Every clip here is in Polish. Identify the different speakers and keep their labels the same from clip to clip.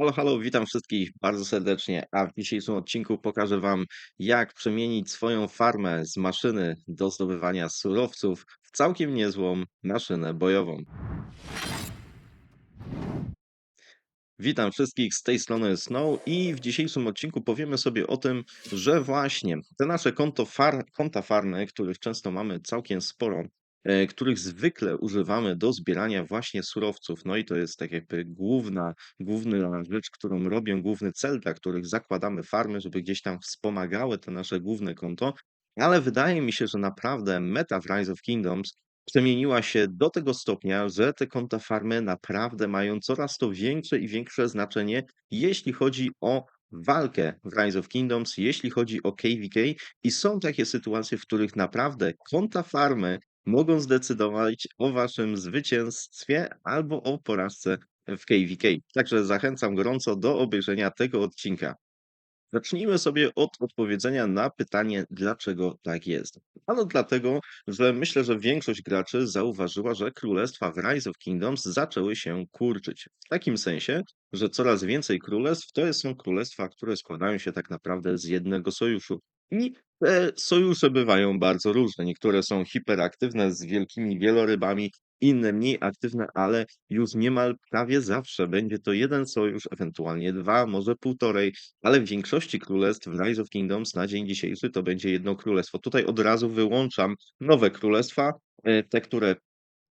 Speaker 1: Halo, halo, witam wszystkich bardzo serdecznie. A w dzisiejszym odcinku pokażę Wam, jak przemienić swoją farmę z maszyny do zdobywania surowców w całkiem niezłą maszynę bojową. Witam wszystkich z tej strony Snow i w dzisiejszym odcinku powiemy sobie o tym, że właśnie te nasze konto far, konta farmy, których często mamy całkiem sporo, których zwykle używamy do zbierania właśnie surowców. No i to jest tak jakby główna, główna rzecz, którą robią, główny cel, dla których zakładamy farmy, żeby gdzieś tam wspomagały te nasze główne konto. Ale wydaje mi się, że naprawdę meta w Rise of Kingdoms przemieniła się do tego stopnia, że te konta farmy naprawdę mają coraz to większe i większe znaczenie, jeśli chodzi o walkę w Rise of Kingdoms, jeśli chodzi o KVK i są takie sytuacje, w których naprawdę konta farmy mogą zdecydować o waszym zwycięstwie albo o porażce w KVK. Także zachęcam gorąco do obejrzenia tego odcinka. Zacznijmy sobie od odpowiedzenia na pytanie, dlaczego tak jest. Ano dlatego, że myślę, że większość graczy zauważyła, że królestwa w Rise of Kingdoms zaczęły się kurczyć. W takim sensie, że coraz więcej królestw to są królestwa, które składają się tak naprawdę z jednego sojuszu. I te sojusze bywają bardzo różne. Niektóre są hiperaktywne z wielkimi wielorybami, inne mniej aktywne, ale już niemal prawie zawsze będzie to jeden sojusz, ewentualnie dwa, może półtorej, ale w większości królestw Rise of Kingdoms na dzień dzisiejszy to będzie jedno królestwo. Tutaj od razu wyłączam nowe królestwa, e, te, które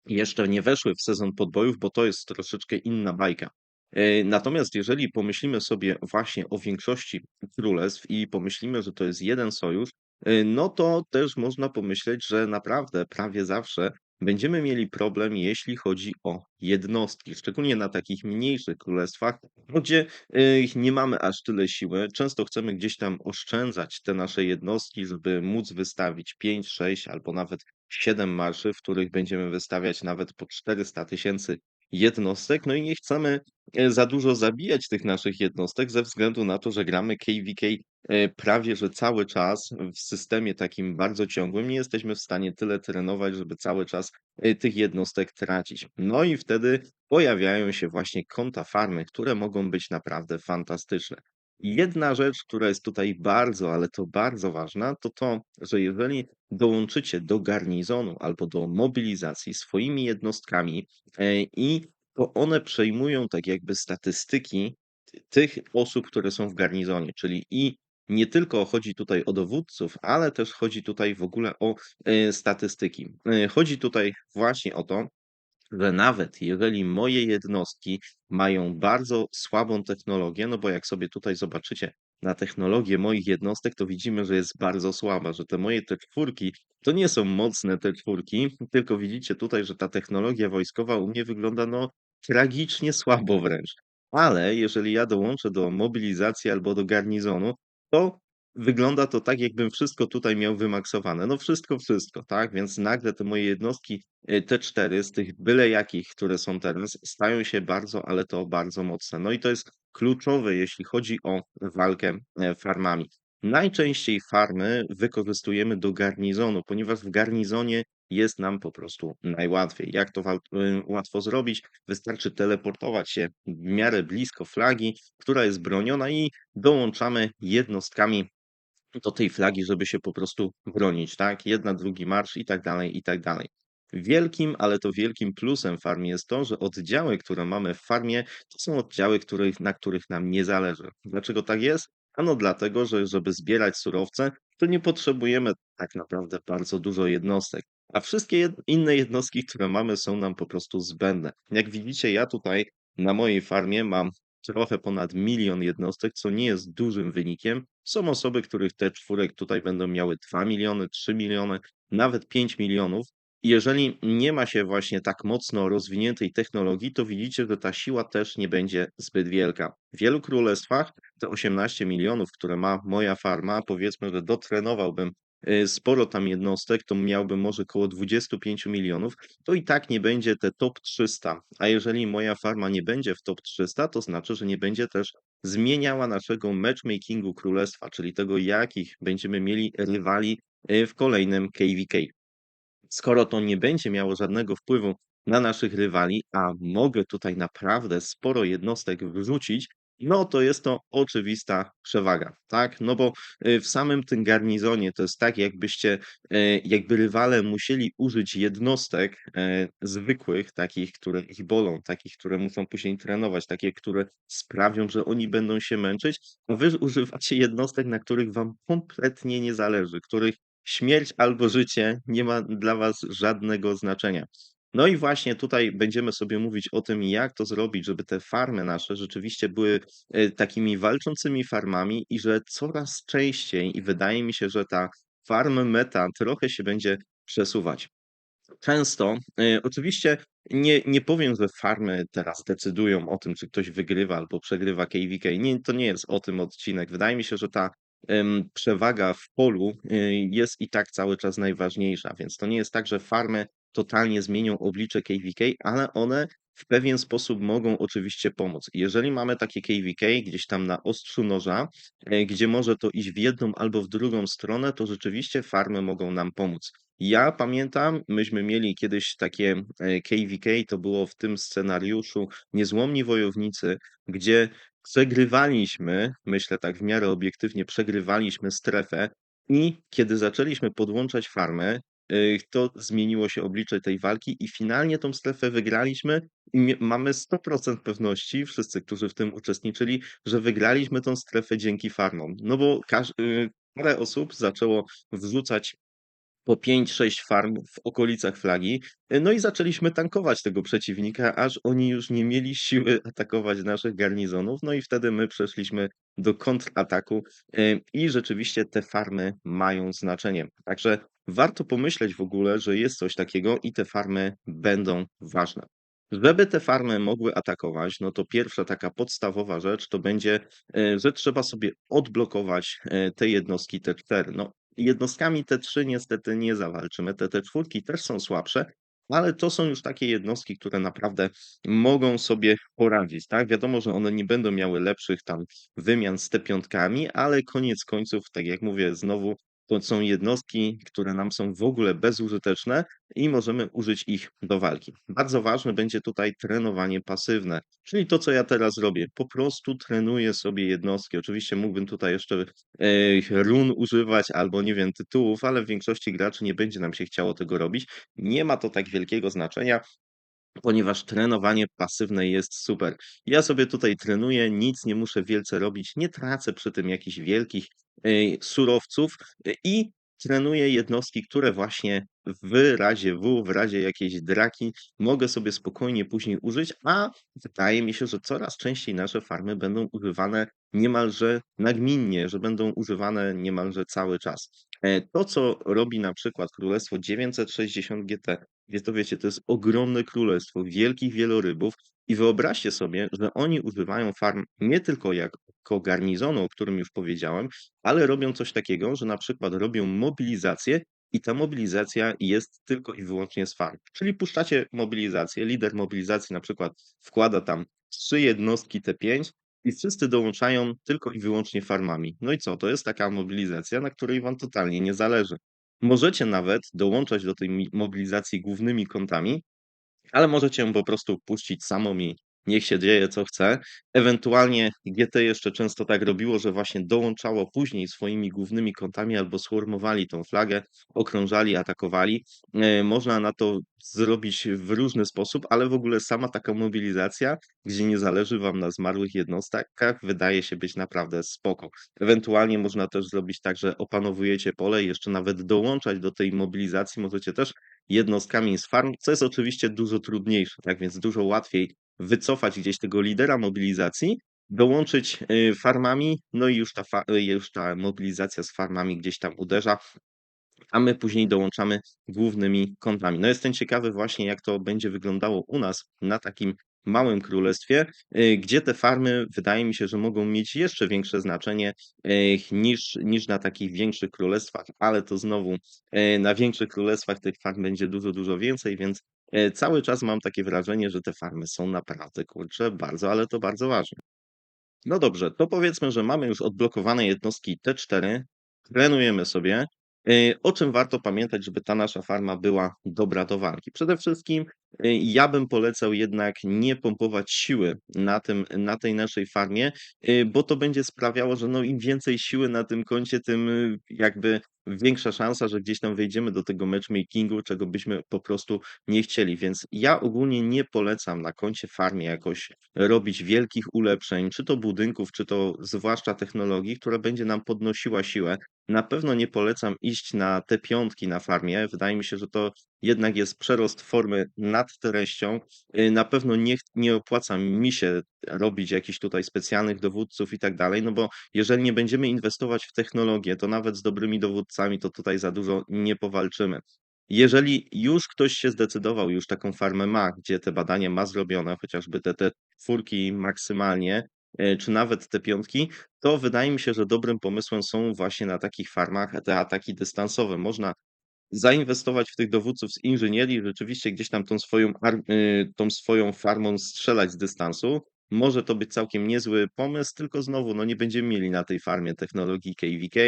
Speaker 1: jeszcze nie weszły w sezon podbojów, bo to jest troszeczkę inna bajka. E, Natomiast jeżeli pomyślimy sobie właśnie o większości królestw i pomyślimy, że to jest jeden sojusz, e, no to też można pomyśleć, że naprawdę prawie zawsze będziemy mieli problem, jeśli chodzi o jednostki, szczególnie na takich mniejszych królestwach, gdzie e, nie mamy aż tyle siły. Często chcemy gdzieś tam oszczędzać te nasze jednostki, żeby móc wystawić 5, 6 albo nawet 7 marszy, w których będziemy wystawiać nawet po 400 tysięcy jednostek. No i nie chcemy e, za dużo zabijać tych naszych jednostek ze względu na to, że gramy KVK e, prawie że cały czas w systemie takim bardzo ciągłym. Nie jesteśmy w stanie tyle trenować, żeby cały czas e, tych jednostek tracić. No i wtedy pojawiają się właśnie konta farmy, które mogą być naprawdę fantastyczne. Jedna rzecz, która jest tutaj bardzo, ale to bardzo ważna, to to, że jeżeli dołączycie do garnizonu albo do mobilizacji swoimi jednostkami e, i to one przejmują tak jakby statystyki ty- tych osób, które są w garnizonie, czyli i nie tylko chodzi tutaj o dowódców, ale też chodzi tutaj w ogóle o e, statystyki. E, Chodzi tutaj właśnie o to, że nawet jeżeli moje jednostki mają bardzo słabą technologię, no bo jak sobie tutaj zobaczycie na technologię moich jednostek, to widzimy, że jest bardzo słaba, że te moje te czwórki to nie są mocne te czwórki, tylko widzicie tutaj, że ta technologia wojskowa u mnie wygląda no tragicznie słabo wręcz. Ale jeżeli ja dołączę do mobilizacji albo do garnizonu, to wygląda to tak, jakbym wszystko tutaj miał wymaksowane. No wszystko, wszystko, tak? Więc nagle te moje jednostki y, te 4 z tych byle jakich, które są teraz, stają się bardzo, ale to bardzo mocne. No i to jest kluczowe, jeśli chodzi o walkę e, farmami. Najczęściej farmy wykorzystujemy do garnizonu, ponieważ w garnizonie jest nam po prostu najłatwiej. Jak to y, łatwo zrobić? Wystarczy teleportować się w miarę blisko flagi, która jest broniona i dołączamy jednostkami do tej flagi, żeby się po prostu bronić, tak? Jedna, drugi marsz i tak dalej, i tak dalej. Wielkim, ale to wielkim plusem farmy jest to, że oddziały, które mamy w farmie, to są oddziały, których, na których nam nie zależy. Dlaczego tak jest? Ano dlatego, że żeby zbierać surowce, to nie potrzebujemy tak naprawdę bardzo dużo jednostek. A wszystkie jed inne jednostki, które mamy, są nam po prostu zbędne. Jak widzicie, ja tutaj na mojej farmie mam trochę ponad milion jednostek, co nie jest dużym wynikiem. Są osoby, których te czwórek tutaj będą miały 2 miliony, 3 miliony, nawet 5 milionów. Jeżeli nie ma się właśnie tak mocno rozwiniętej technologii, to widzicie, że ta siła też nie będzie zbyt wielka. W wielu królestwach te 18 milionów, które ma moja farma, powiedzmy, że dotrenowałbym sporo tam jednostek, to miałbym może około 25 milionów, to i tak nie będzie te top 300. A jeżeli moja farma nie będzie w top 300, to znaczy, że nie będzie też zmieniała naszego matchmakingu królestwa, czyli tego, jakich będziemy mieli rywali y, w kolejnym KVK. Skoro to nie będzie miało żadnego wpływu na naszych rywali, a mogę tutaj naprawdę sporo jednostek wrzucić, no to jest to oczywista przewaga, tak? No bo, y, w samym tym garnizonie to jest tak, jakbyście, e, jakby rywale musieli użyć jednostek, e, zwykłych, takich, które ich bolą, takich, które muszą później trenować, takie, które sprawią, że oni będą się męczyć, wy używacie jednostek, na których wam kompletnie nie zależy, których śmierć albo życie nie ma dla was żadnego znaczenia. No i właśnie tutaj będziemy sobie mówić o tym, jak to zrobić, żeby te farmy nasze rzeczywiście były, e, takimi walczącymi farmami i że coraz częściej i wydaje mi się, że ta farm meta trochę się będzie przesuwać. Często, e, oczywiście nie nie powiem, że farmy teraz decydują o tym, czy ktoś wygrywa albo przegrywa KVK. Nie, to nie jest o tym odcinek. Wydaje mi się, że ta, przewaga w polu, y, jest i tak cały czas najważniejsza, więc to nie jest tak, że farmy totalnie zmienią oblicze KVK, ale one w pewien sposób mogą oczywiście pomóc. Jeżeli mamy takie KVK gdzieś tam na ostrzu noża, e, gdzie może to iść w jedną albo w drugą stronę, to rzeczywiście farmy mogą nam pomóc. Ja pamiętam, myśmy mieli kiedyś takie, e, KVK, to było w tym scenariuszu Niezłomni Wojownicy, gdzie przegrywaliśmy, myślę tak w miarę obiektywnie, przegrywaliśmy strefę i kiedy zaczęliśmy podłączać farmy, to zmieniło się oblicze tej walki i finalnie tą strefę wygraliśmy i mamy 100% pewności, wszyscy, którzy w tym uczestniczyli, że wygraliśmy tą strefę dzięki farmom. No bo y, parę osób zaczęło wrzucać po 5-6 farm w okolicach flagi. E, no i zaczęliśmy tankować tego przeciwnika, aż oni już nie mieli siły atakować naszych garnizonów. No i wtedy my przeszliśmy do kontrataku i rzeczywiście te farmy mają znaczenie. Także warto pomyśleć w ogóle, że jest coś takiego i te farmy będą ważne. Żeby te farmy mogły atakować, no to pierwsza taka podstawowa rzecz to będzie, e, że trzeba sobie odblokować te jednostki T4. No, Jednostkami T3 niestety nie zawalczymy. Te T4 też są słabsze, ale to są już takie jednostki, które naprawdę mogą sobie poradzić, tak? Wiadomo, że one nie będą miały lepszych tam wymian z T5, ale koniec końców, tak jak mówię, znowu to są jednostki, które nam są w ogóle bezużyteczne i możemy użyć ich do walki. Bardzo ważne będzie tutaj trenowanie pasywne, czyli to, co ja teraz robię. Po prostu trenuję sobie jednostki. Oczywiście mógłbym tutaj jeszcze e, run używać albo nie wiem, tytułów, ale w większości graczy nie będzie nam się chciało tego robić. Nie ma to tak wielkiego znaczenia ponieważ trenowanie pasywne jest super. Ja sobie tutaj trenuję, nic nie muszę wielce robić, nie tracę przy tym jakichś wielkich y, surowców y, i trenuję jednostki, które właśnie w razie W, w razie jakiejś draki mogę sobie spokojnie później użyć, a wydaje mi się, że coraz częściej nasze farmy będą używane niemalże nagminnie, że będą używane niemalże cały czas. E, to, co robi na przykład Królestwo 960 GT, gdzie to wiecie, to jest ogromne królestwo wielkich wielorybów i wyobraźcie sobie, że oni używają farm nie tylko jako garnizonu, o którym już powiedziałem, ale robią coś takiego, że na przykład robią mobilizację i ta mobilizacja jest tylko i wyłącznie z farm. Czyli puszczacie mobilizację, lider mobilizacji na przykład wkłada tam 3 jednostki T5 i wszyscy dołączają tylko i wyłącznie farmami. No i co? To jest taka mobilizacja, na której wam totalnie nie zależy. Możecie nawet dołączać do tej mobilizacji głównymi kontami, ale możecie ją po prostu puścić samą i niech się dzieje co chce. Ewentualnie GT jeszcze często tak robiło, że właśnie dołączało później swoimi głównymi kontami albo sformowali tą flagę, okrążali, atakowali. E, można na to zrobić w różny sposób, ale w ogóle sama taka mobilizacja, gdzie nie zależy wam na zmarłych jednostkach, wydaje się być naprawdę spoko. Ewentualnie można też zrobić tak, że opanowujecie pole jeszcze nawet dołączać do tej mobilizacji możecie też jednostkami z farm, co jest oczywiście dużo trudniejsze, tak więc dużo łatwiej wycofać gdzieś tego lidera mobilizacji, dołączyć y, farmami, no i już ta, y, już ta mobilizacja z farmami gdzieś tam uderza, a my później dołączamy głównymi kontami. No jestem ciekawy właśnie, jak to będzie wyglądało u nas na takim małym królestwie, y, gdzie te farmy wydaje mi się, że mogą mieć jeszcze większe znaczenie y, niż, niż na takich większych królestwach, ale to znowu y, na większych królestwach tych farm będzie dużo, dużo więcej, więc cały czas mam takie wrażenie, że te farmy są naprawdę kurcze, bardzo, ale to bardzo ważne. No dobrze, to powiedzmy, że mamy już odblokowane jednostki T4, trenujemy sobie. O czym warto pamiętać, żeby ta nasza farma była dobra do walki? Przede wszystkim ja bym polecał jednak nie pompować siły na tym na tej naszej farmie, y, bo to będzie sprawiało, że no im więcej siły na tym koncie, tym y, jakby większa szansa, że gdzieś tam wejdziemy do tego matchmakingu, czego byśmy po prostu nie chcieli. Więc ja ogólnie nie polecam na koncie farmie jakoś robić wielkich ulepszeń, czy to budynków, czy to zwłaszcza technologii, która będzie nam podnosiła siłę. Na pewno nie polecam iść na te piątki na farmie. Wydaje mi się, że to jednak jest przerost formy nad treścią. Y, Na pewno nie, nie opłaca mi się robić jakichś tutaj specjalnych dowódców i tak dalej, no bo jeżeli nie będziemy inwestować w technologię, to nawet z dobrymi dowódcami to tutaj za dużo nie powalczymy. Jeżeli już ktoś się zdecydował, już taką farmę ma, gdzie te badania ma zrobione, chociażby te, te czwórki maksymalnie, e, czy nawet te piątki, to wydaje mi się, że dobrym pomysłem są właśnie na takich farmach te ataki dystansowe. Można zainwestować w tych dowódców z inżynierii, rzeczywiście gdzieś tam tą swoją, y, tą swoją farmą strzelać z dystansu. Może to być całkiem niezły pomysł, tylko znowu, no nie będziemy mieli na tej farmie technologii KVK.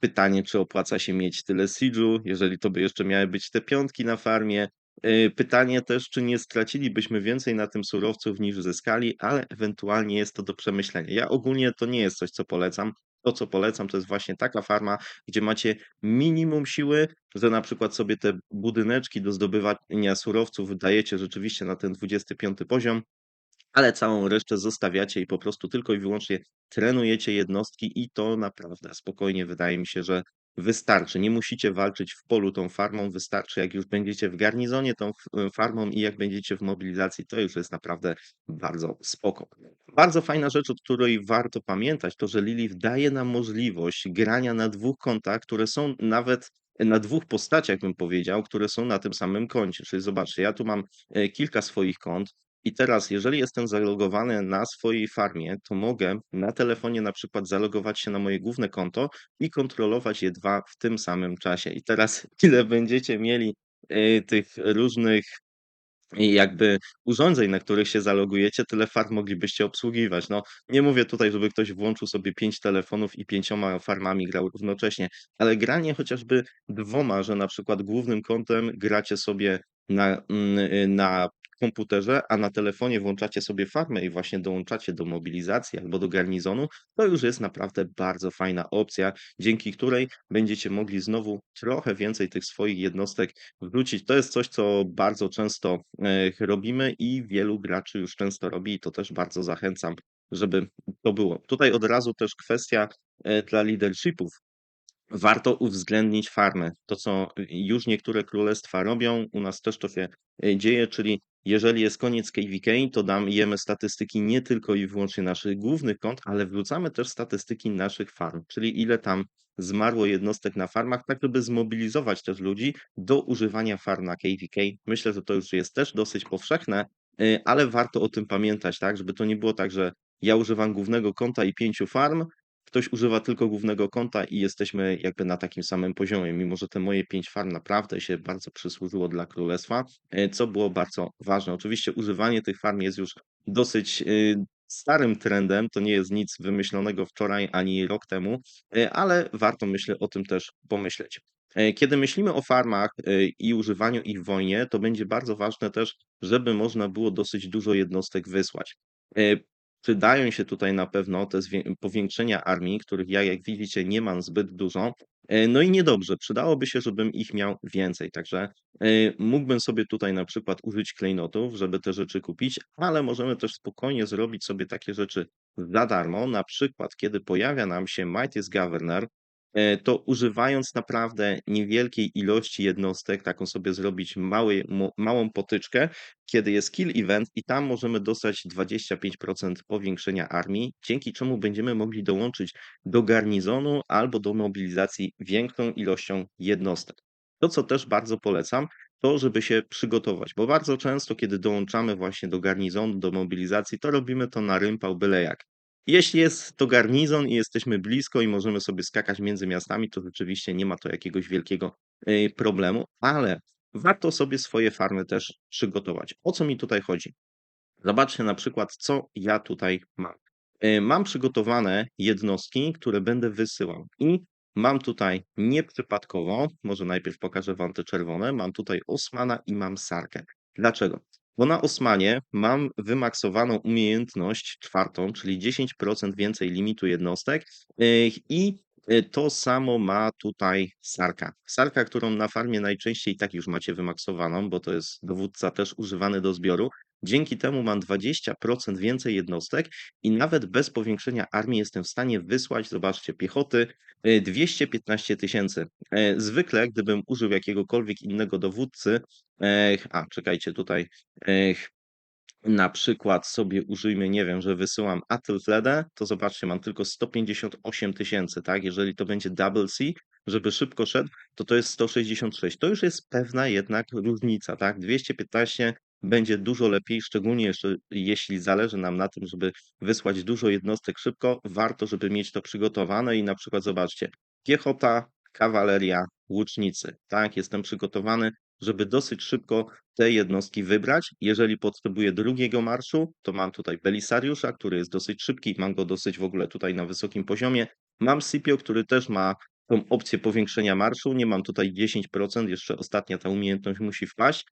Speaker 1: Pytanie, czy opłaca się mieć tyle siege'u, jeżeli to by jeszcze miały być te piątki na farmie. E, Pytanie też, czy nie stracilibyśmy więcej na tym surowców niż zyskali, ale ewentualnie jest to do przemyślenia. Ja ogólnie to nie jest coś, co polecam. To, co polecam, to jest właśnie taka farma, gdzie macie minimum siły, że na przykład sobie te budyneczki do zdobywania surowców dajecie rzeczywiście na ten 25 poziom, ale całą resztę zostawiacie i po prostu tylko i wyłącznie trenujecie jednostki i to naprawdę spokojnie. Wydaje mi się, że wystarczy. Nie musicie walczyć w polu tą farmą, wystarczy jak już będziecie w garnizonie tą f- farmą i jak będziecie w mobilizacji, to już jest naprawdę bardzo spoko. Bardzo fajna rzecz, o której warto pamiętać, to że Lilith daje nam możliwość grania na dwóch kontach, które są nawet na dwóch postaciach, bym powiedział, które są na tym samym koncie. Czyli zobaczcie, ja tu mam e, kilka swoich kont, i teraz, jeżeli jestem zalogowany na swojej farmie, to mogę na telefonie na przykład zalogować się na moje główne konto i kontrolować je dwa w tym samym czasie. I teraz, ile będziecie mieli y, tych różnych i jakby urządzeń, na których się zalogujecie, tyle farm moglibyście obsługiwać. No, nie mówię tutaj, żeby ktoś włączył sobie 5 telefonów i 5 farmami grał równocześnie, ale granie chociażby dwoma, że na przykład głównym kontem gracie sobie na, mm, y, na komputerze, a na telefonie włączacie sobie farmę i właśnie dołączacie do mobilizacji albo do garnizonu, to już jest naprawdę bardzo fajna opcja, dzięki której będziecie mogli znowu trochę więcej tych swoich jednostek wrócić. To jest coś, co bardzo często e, robimy i wielu graczy już często robi i to też bardzo zachęcam, żeby to było. Tutaj od razu też kwestia e, dla leadershipów. Warto uwzględnić farmę. To, co już niektóre królestwa robią, u nas też to się e, dzieje, czyli jeżeli jest koniec KVK, to dajemy statystyki nie tylko i wyłącznie naszych głównych kont, ale wrzucamy też statystyki naszych farm, czyli ile tam zmarło jednostek na farmach, tak żeby zmobilizować też ludzi do używania farm na KVK. Myślę, że to już jest też dosyć powszechne, y, ale warto o tym pamiętać, tak, żeby to nie było tak, że ja używam głównego konta i pięciu farm, ktoś używa tylko głównego konta i jesteśmy jakby na takim samym poziomie, mimo że te moje pięć farm naprawdę się bardzo przysłużyło dla królestwa, e, co było bardzo ważne. Oczywiście używanie tych farm jest już dosyć y, starym trendem, to nie jest nic wymyślonego wczoraj ani rok temu, e, ale warto myślę o tym też pomyśleć. E, Kiedy myślimy o farmach e, i używaniu ich w wojnie, to będzie bardzo ważne też, żeby można było dosyć dużo jednostek wysłać. Przydają się tutaj na pewno te powiększenia armii, których ja, jak widzicie, nie mam zbyt dużo. E, No i niedobrze, przydałoby się, żebym ich miał więcej. Także e, mógłbym sobie tutaj na przykład użyć klejnotów, żeby te rzeczy kupić, ale możemy też spokojnie zrobić sobie takie rzeczy za darmo. Na przykład, kiedy pojawia nam się Mightiest Governor, to używając naprawdę niewielkiej ilości jednostek, taką sobie zrobić mały, małą potyczkę, kiedy jest kill event i tam możemy dostać 25% powiększenia armii, dzięki czemu będziemy mogli dołączyć do garnizonu albo do mobilizacji większą ilością jednostek. To, co też bardzo polecam, to żeby się przygotować, bo bardzo często, kiedy dołączamy właśnie do garnizonu, do mobilizacji, to robimy to na rympał byle jak. Jeśli jest to garnizon i jesteśmy blisko i możemy sobie skakać między miastami, to rzeczywiście nie ma to jakiegoś wielkiego y, problemu, ale warto sobie swoje farmy też przygotować. O co mi tutaj chodzi? Zobaczcie na przykład, co ja tutaj mam. E, Mam przygotowane jednostki, które będę wysyłał. I mam tutaj nieprzypadkowo, może najpierw pokażę wam te czerwone, mam tutaj Osmana i mam Sarkę. Dlaczego? Bo na Osmanie mam wymaksowaną umiejętność czwartą, czyli 10% więcej limitu jednostek yy, i yy, to samo ma tutaj Sarka. Sarka, którą na farmie najczęściej tak już macie wymaksowaną, bo to jest dowódca też używany do zbioru. Dzięki temu mam 20% więcej jednostek i nawet bez powiększenia armii jestem w stanie wysłać, zobaczcie, piechoty 215 tysięcy. E, zwykle, gdybym użył jakiegokolwiek innego dowódcy, a czekajcie, tutaj na przykład sobie użyjmy, nie wiem, że wysyłam Atylfledę, to zobaczcie, mam tylko 158 tysięcy, tak? Jeżeli to będzie double C, żeby szybko szedł, to to jest 166. To już jest pewna jednak różnica, tak? 215 będzie dużo lepiej, szczególnie jeszcze jeśli zależy nam na tym, żeby wysłać dużo jednostek szybko, warto, żeby mieć to przygotowane i na przykład zobaczcie, piechota, kawaleria, łucznicy, tak? Jestem przygotowany żeby dosyć szybko te jednostki wybrać. Jeżeli potrzebuję drugiego marszu, to mam tutaj Belisariusza, który jest dosyć szybki, mam go dosyć w ogóle tutaj na wysokim poziomie. Mam Scipio, który też ma tą opcję powiększenia marszu. Nie mam tutaj 10%, jeszcze ostatnia ta umiejętność musi wpaść,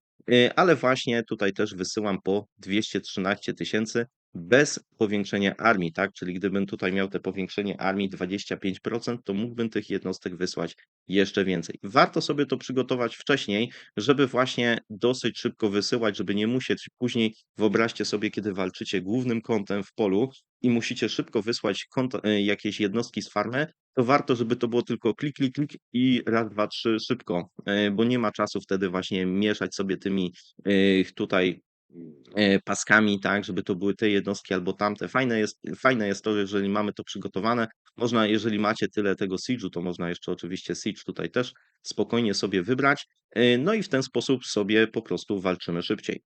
Speaker 1: ale właśnie tutaj też wysyłam po 213 tysięcy bez powiększenia armii, tak? Czyli gdybym tutaj miał te powiększenie armii 25%, to mógłbym tych jednostek wysłać jeszcze więcej. Warto sobie to przygotować wcześniej, żeby właśnie dosyć szybko wysyłać, żeby nie musieć później, wyobraźcie sobie, kiedy walczycie głównym kątem w polu i musicie szybko wysłać e, jakieś jednostki z farmy, to warto, żeby to było tylko klik, klik, klik i raz, dwa, trzy szybko, e, bo nie ma czasu wtedy właśnie mieszać sobie tymi e, tutaj E, paskami, tak, żeby to były te jednostki albo tamte. Fajne jest, fajne jest to, jeżeli mamy to przygotowane. Można, jeżeli macie tyle tego siege'u, to można jeszcze oczywiście siege tutaj też spokojnie sobie wybrać. No i w ten sposób sobie po prostu walczymy szybciej.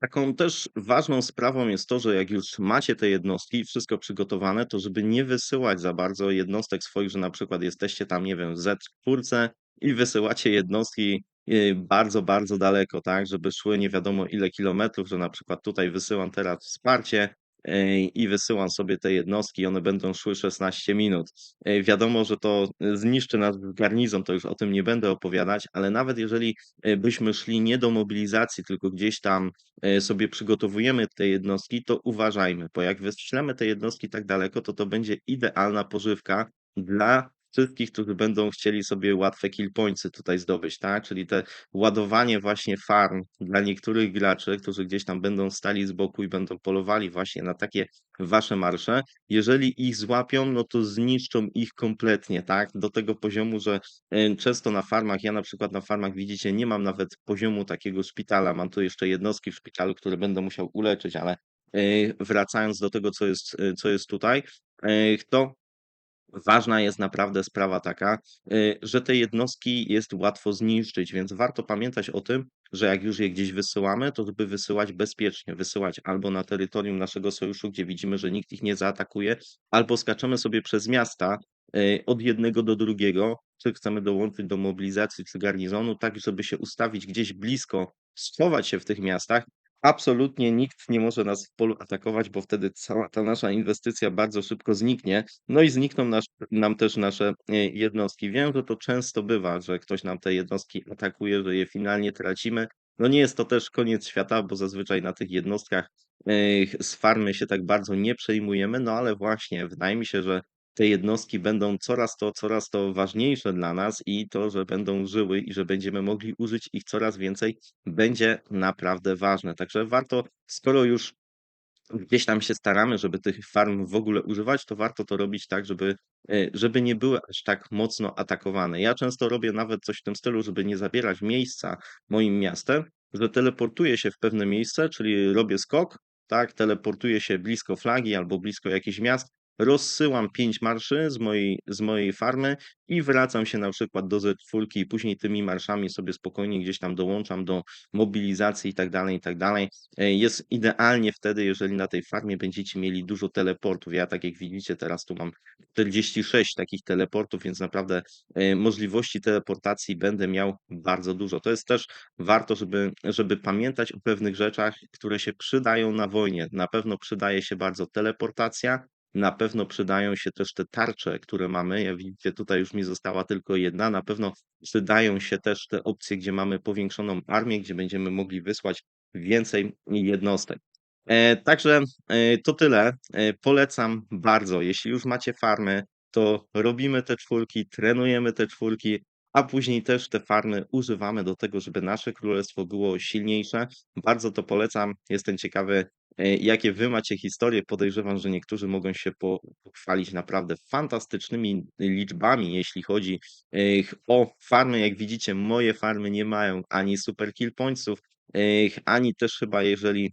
Speaker 1: Taką też ważną sprawą jest to, że jak już macie te jednostki, wszystko przygotowane, to żeby nie wysyłać za bardzo jednostek swoich, że na przykład jesteście tam, nie wiem, w Z4 i wysyłacie jednostki Y, bardzo, bardzo daleko, tak, żeby szły nie wiadomo ile kilometrów, że na przykład tutaj wysyłam teraz wsparcie i wysyłam sobie te jednostki, one będą szły 16 minut. Wiadomo, że to zniszczy nasz garnizon, to już o tym nie będę opowiadać, ale nawet jeżeli byśmy szli nie do mobilizacji, tylko gdzieś tam sobie przygotowujemy te jednostki, to uważajmy, bo jak wyślemy te jednostki tak daleko, to to będzie idealna pożywka dla wszystkich, którzy będą chcieli sobie łatwe kill pointsy tutaj zdobyć, tak? Czyli te ładowanie właśnie farm dla niektórych graczy, którzy gdzieś tam będą stali z boku i będą polowali właśnie na takie wasze marsze. Jeżeli ich złapią, no to zniszczą ich kompletnie, tak? Do tego poziomu, że e, często na farmach, ja na przykład na farmach widzicie, nie mam nawet poziomu takiego szpitala, mam tu jeszcze jednostki w szpitalu, które będę musiał uleczyć, ale e, wracając do tego, co jest, e, co jest tutaj, to Ważna jest naprawdę sprawa taka, y, że te jednostki jest łatwo zniszczyć, więc warto pamiętać o tym, że jak już je gdzieś wysyłamy, to żeby wysyłać bezpiecznie, wysyłać albo na terytorium naszego sojuszu, gdzie widzimy, że nikt ich nie zaatakuje, albo skaczemy sobie przez miasta y, od jednego do drugiego, czy chcemy dołączyć do mobilizacji czy garnizonu, tak żeby się ustawić gdzieś blisko, schować się w tych miastach, Absolutnie nikt nie może nas w polu atakować, bo wtedy cała ta nasza inwestycja bardzo szybko zniknie. No i znikną nasz, nam też nasze e, jednostki. Wiem, że to często bywa, że ktoś nam te jednostki atakuje, że je finalnie tracimy. No nie jest to też koniec świata, bo zazwyczaj na tych jednostkach e, z farmy się tak bardzo nie przejmujemy, no ale właśnie wydaje mi się, że te jednostki będą coraz to, coraz to ważniejsze dla nas i to, że będą żyły i że będziemy mogli użyć ich coraz więcej, będzie naprawdę ważne. Także warto, skoro już gdzieś tam się staramy, żeby tych farm w ogóle używać, to warto to robić tak, żeby, e, żeby nie były aż tak mocno atakowane. Ja często robię nawet coś w tym stylu, żeby nie zabierać miejsca moim miastem, że teleportuję się w pewne miejsce, czyli robię skok, tak, teleportuję się blisko flagi albo blisko jakichś miast rozsyłam pięć marszy z mojej, z mojej farmy i wracam się na przykład do Z4 i później tymi marszami sobie spokojnie gdzieś tam dołączam do mobilizacji i tak dalej, i tak dalej. E, jest idealnie wtedy, jeżeli na tej farmie będziecie mieli dużo teleportów. Ja tak jak widzicie teraz tu mam 46 takich teleportów, więc naprawdę e, możliwości teleportacji będę miał bardzo dużo. To jest też warto, żeby, żeby pamiętać o pewnych rzeczach, które się przydają na wojnie. Na pewno przydaje się bardzo teleportacja, na pewno przydają się też te tarcze, które mamy. Jak widzicie, tutaj już mi została tylko jedna. Na pewno przydają się też te opcje, gdzie mamy powiększoną armię, gdzie będziemy mogli wysłać więcej jednostek. E, także e, to tyle. E, polecam bardzo. Jeśli już macie farmy, to robimy te czwórki, trenujemy te czwórki, a później też te farmy używamy do tego, żeby nasze królestwo było silniejsze. Bardzo to polecam. Jestem ciekawy, jakie wy macie historie. Podejrzewam, że niektórzy mogą się po- pochwalić naprawdę fantastycznymi liczbami, jeśli chodzi e, o farmy. Jak widzicie, moje farmy nie mają ani super kill pointsów, e, ani też chyba jeżeli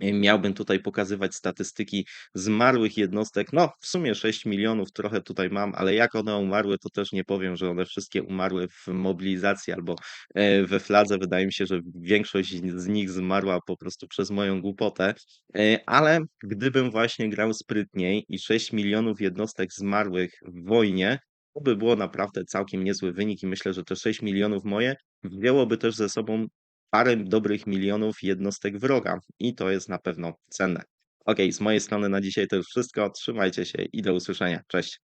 Speaker 1: miałbym tutaj pokazywać statystyki zmarłych jednostek. No, w sumie 6 milionów trochę tutaj mam, ale jak one umarły, to też nie powiem, że one wszystkie umarły w mobilizacji albo e, we fladze. Wydaje mi się, że większość z nich zmarła po prostu przez moją głupotę. E, Ale gdybym właśnie grał sprytniej i 6 milionów jednostek zmarłych w wojnie, to by było naprawdę całkiem niezły wynik i myślę, że te 6 milionów moje wzięłoby też ze sobą parę dobrych milionów jednostek wroga i to jest na pewno cenne. Okej, z mojej strony na dzisiaj to już wszystko. Trzymajcie się i do usłyszenia. Cześć.